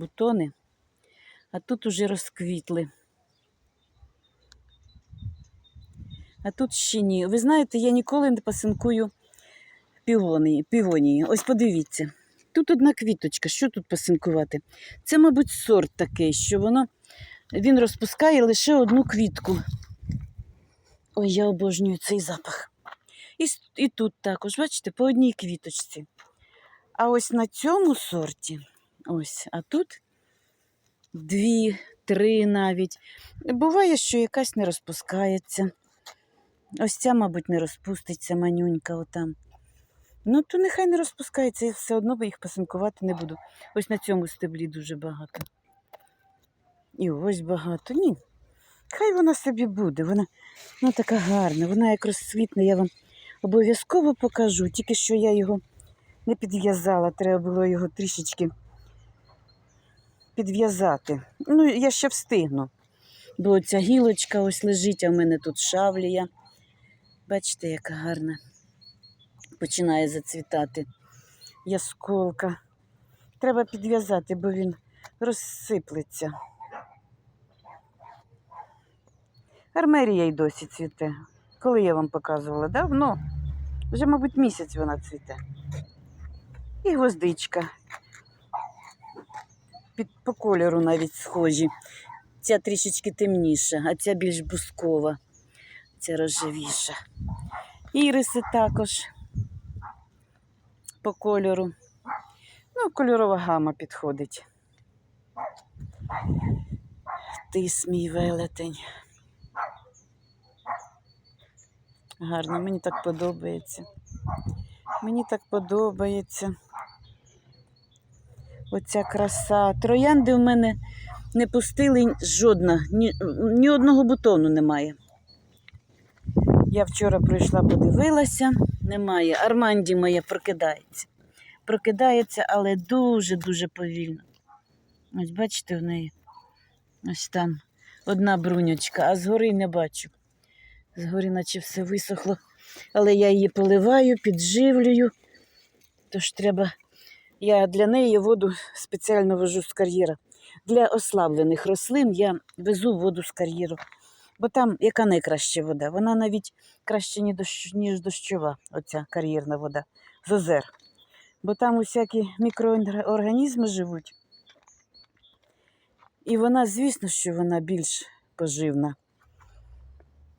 бутони, а тут уже розквітли. А тут ще ні. Ви знаєте, я ніколи не пасинкую півонії. півонії. Ось подивіться. Тут одна квіточка. Що тут пасинкувати? Це, мабуть, сорт такий, що воно він розпускає лише одну квітку. Ой, я обожнюю цей запах. І, і тут також, бачите, по одній квіточці. А ось на цьому сорті, ось, а тут дві, три навіть. Буває, що якась не розпускається. Ось ця, мабуть, не розпуститься, манюнька отам. Ну, то нехай не розпускається, я все одно їх пасинкувати не буду. Ось на цьому стеблі дуже багато. І ось багато. Ні. Хай вона собі буде. Вона ну, така гарна, вона як розцвітне, я вам обов'язково покажу. Тільки що я його не підв'язала, треба було його трішечки підв'язати. Ну, я ще встигну. Бо ця гілочка ось лежить, а в мене тут шавлія. Бачите, яка гарна. Починає зацвітати. Ясколка. Треба підв'язати, бо він розсиплеться. Армерія й досі цвіте. Коли я вам показувала? Давно. Вже, мабуть, місяць вона цвіте. І гвоздичка. Під, по кольору навіть схожі. Ця трішечки темніша, а ця більш бускова, ця рожевіша. Іриси також по кольору. Ну, кольорова гама підходить. Тис мій велетень. Гарно, мені так подобається. Мені так подобається. Оця краса. Троянди в мене не пустили жодна, ні, ні одного бутону немає. Я вчора прийшла, подивилася, немає. Арманді моя прокидається. Прокидається, але дуже-дуже повільно. Ось бачите в неї. Ось там одна бруньочка, а згори не бачу. Згори наче все висохло. Але я її поливаю, підживлюю. Тож треба. Я для неї воду спеціально вожу з кар'єра. Для ослаблених рослин я везу воду з кар'єру. Бо там яка найкраща вода? Вона навіть краще, ніж дощова, оця кар'єрна вода з озер. Бо там усякі мікроорганізми живуть. І вона, звісно, що вона більш поживна.